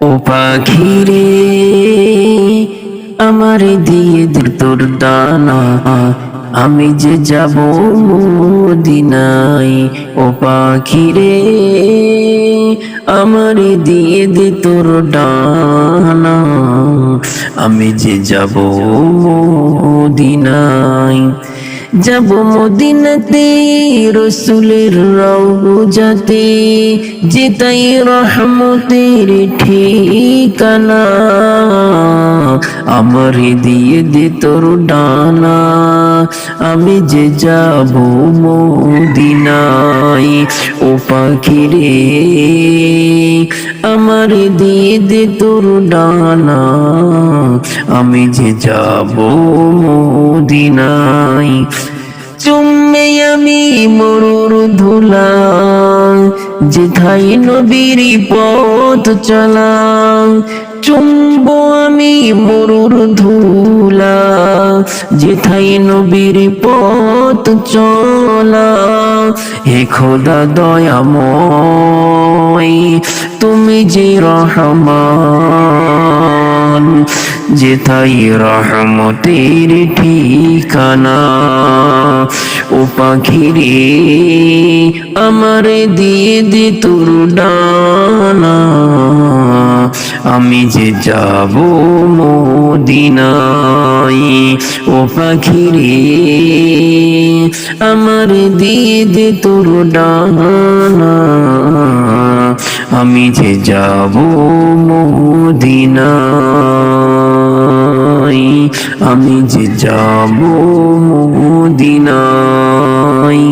ও পাখিরে, আমার দিয়ে দিল তোর দানা আমি যে যাব মদিনায়, ও পাখিরে, আমার দিয়ে দে তোর ডানা আমি যে যাব মদিনায়। যাব মদিনাতে, রসুলের রওজাতে যেতাই রহমতের ঠিকানা, আমার দিয়ে দে তোর ডানা, আমি যে যাব মদিনায়, ও পাখিরে, আমার দিয়ে দে তোর ডানা, আমি যে যাব মদিনায়। চুম্মে আমি মরুর ধুলা যেথাই নবীর পথ চলা চুম্ব আমি মরুর ধুলা যেথাই নবীর পথ চলা হে খোদা দয়াময়, তুমি যে রহমান। যেথাই রহমতের ঠিকানা। ও পাখিরে, আমার দিয়ে দে তোর ডানা। আমি যে যাব মদিনায়, ও পাখিরে, আমার দিয়ে দে তোর ডানা। আমি যে যাব মদিনায় আমি যে যাব মদিনায়।